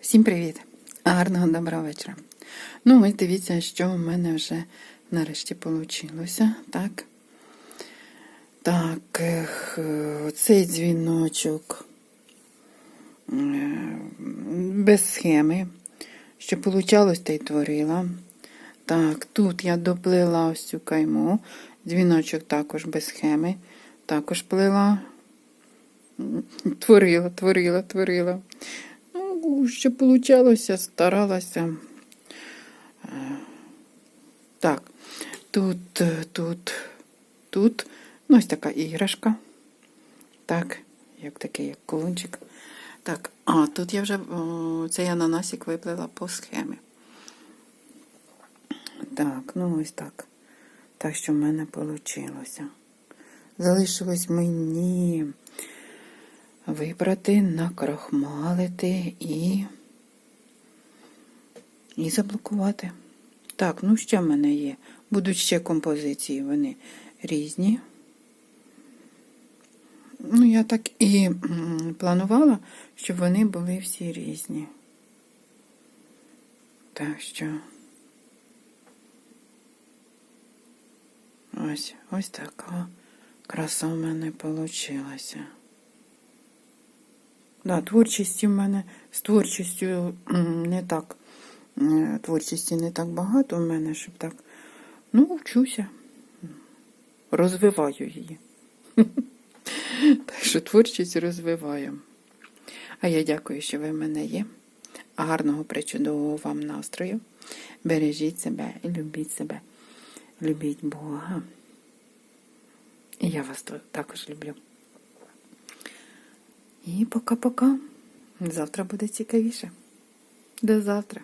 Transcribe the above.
Всім привіт! Гарного доброго вечора. Ну, ось дивіться, що в мене вже нарешті вийшло. Так. Так, цей дзвіночок без схеми. Що вийшло, та й творила. Так, тут я доплила ось цю кайму. Дзвіночок також без схеми. Також плела. Творила, творила, творила. Що получалося, старалася. Е, Так, тут, е, тут, тут, ну, ось така іграшка. Так, як такий, як колончик. Так, а тут я вже о, цей ананасик виплила по схемі. Так, ну ось так. Так що в мене вийшло. Залишилось мені вибрати, накрахмалити і, і заблокувати. Так, ну що в мене є? Будуть ще композиції, вони різні. Ну, я так і планувала, щоб вони були всі різні. Так що. Ось, ось така краса в мене вийшла. Да, творчості в мене з творчістю не так. Творчості не так багато в мене, щоб так. Ну, вчуся. Розвиваю її. Так що творчість розвиваю. А я дякую, що ви в мене є. Гарного, причудового вам настрою. Бережіть себе і любіть себе. Любіть Бога. І я вас також люблю. І пока-пока. Завтра буде цікавіше. До завтра.